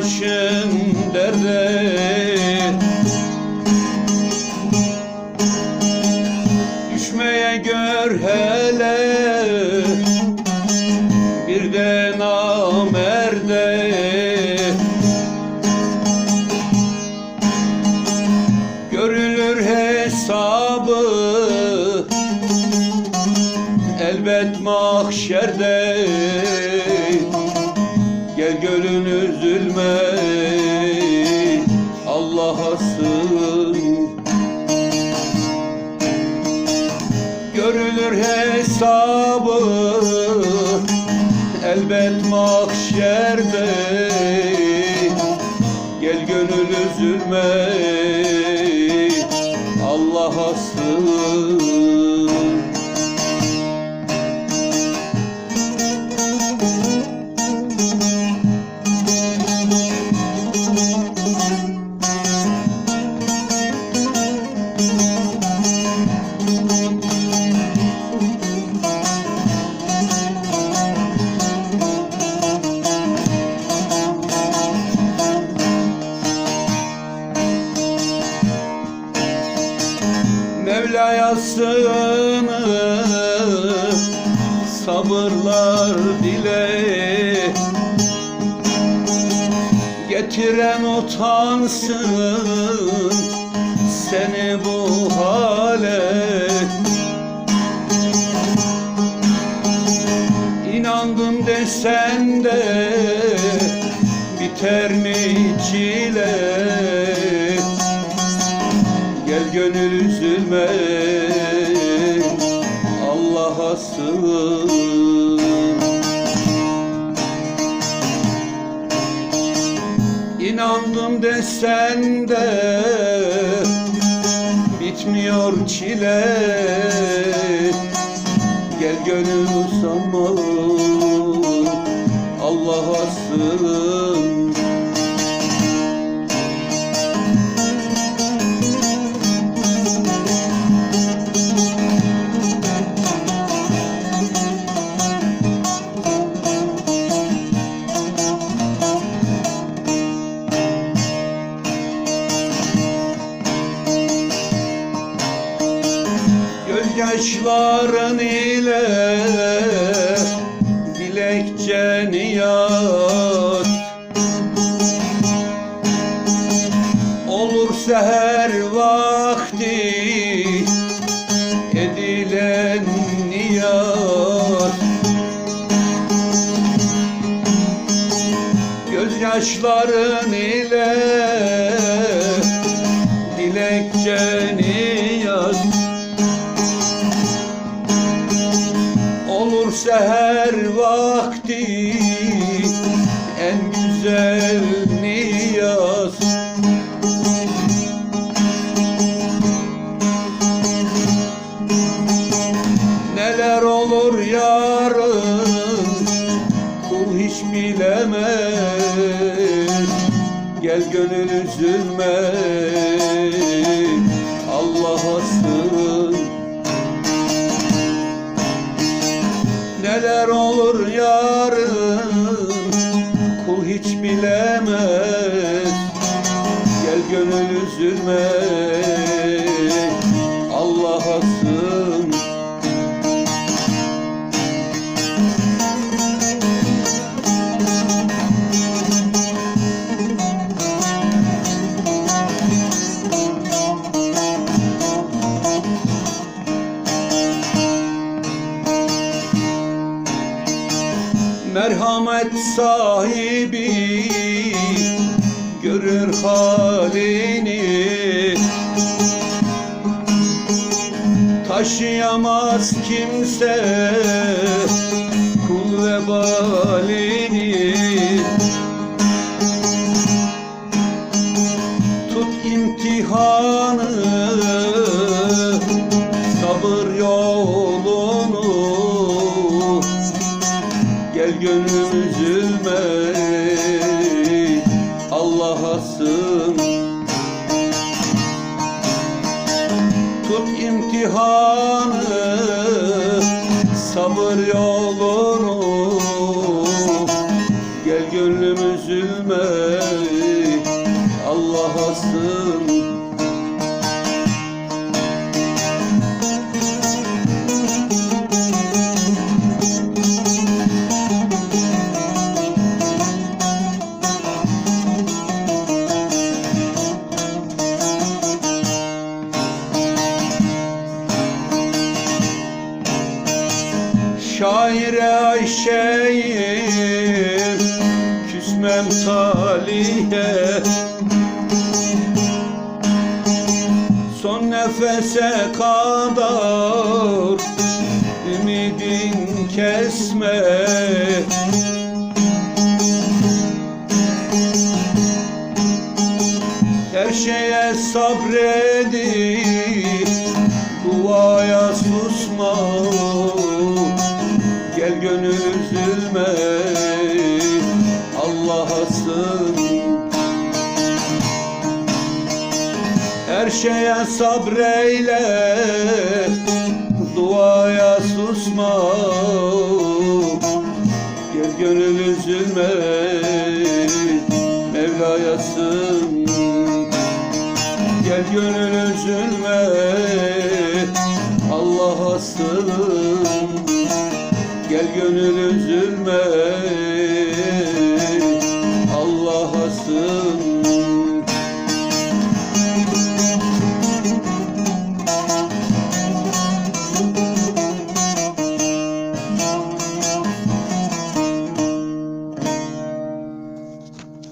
başın derde. Düşmeye gör hele. Bir de namerde. Görülür hesabı. Elbet mahşerde Elbet mahşerde Gel gönül üzülme Sığınıp sabırlar dile. Getiren utansın seni İnandım desen de Bitmiyor çile. Gel gönül usanma Allah'a sığın Gözyaşların ile dilekçeni yaz Olur seher vakti edilen niyaz. Gözyaşların ile Gel gönül üzülme. Allah'a sığın Neler olur yarın kul hiç bilemez. Gel gönül üzülme Merhamet sahibi görür halini. Taşıyamaz kimse kul vebalini Sabır yolunu Şaire Ayşe'yim. Küsmem talihe. Son nefese kadar Ümidin kesme. Her şeye sabredip Her şeye sabreyle Duaya susma. Gel gönül üzülme Mevla'ya Gel gönül üzülme Allah'a sığın. Gel gönül üzülme